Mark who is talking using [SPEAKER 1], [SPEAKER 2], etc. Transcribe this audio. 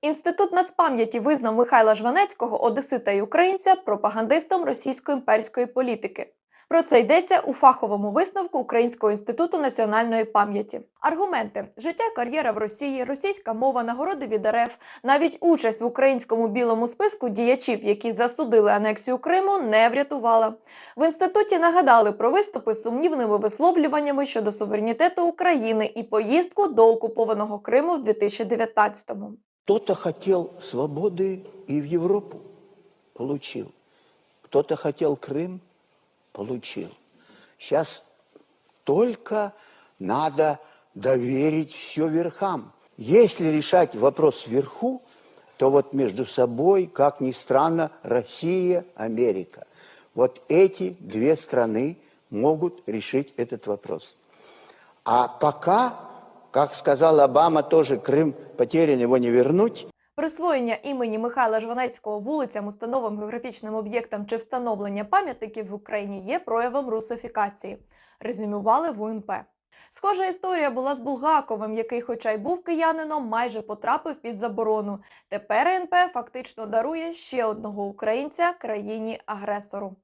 [SPEAKER 1] Інститут нацпам'яті визнав Михайла Жванецького, одесита і українця, пропагандистом російсько-імперської політики. Про це йдеться у фаховому висновку Українського інституту національної пам'яті. Аргументи: життя, кар'єра в Росії, російська мова, нагороди від РФ, навіть участь в українському білому списку діячів, які засудили анексію Криму, не врятувала. В інституті нагадали про виступи з сумнівними висловлюваннями щодо суверенітету України і поїздку до окупованого Криму в 2019-му.
[SPEAKER 2] Кто-то хотел свободы и в Европу, получил. Кто-то хотел Крым, получил. Сейчас только надо доверить все верхам. Если решать вопрос вверху, то вот между собой, как ни странно, Россия, Америка. Вот эти две страны могут решить этот вопрос. А пока, как сказал Обама, тоже Крым потерян, его не вернуть.
[SPEAKER 1] Присвоєння імені Михайла Жванецького вулицям, установам, географічним об'єктам чи встановлення пам'ятників в Україні є проявом русифікації, резюмували в УНП. Схожа історія була з Булгаковим, який, хоча й був киянином, майже потрапив під заборону. Тепер НП фактично дарує ще одного українця країні-агресору.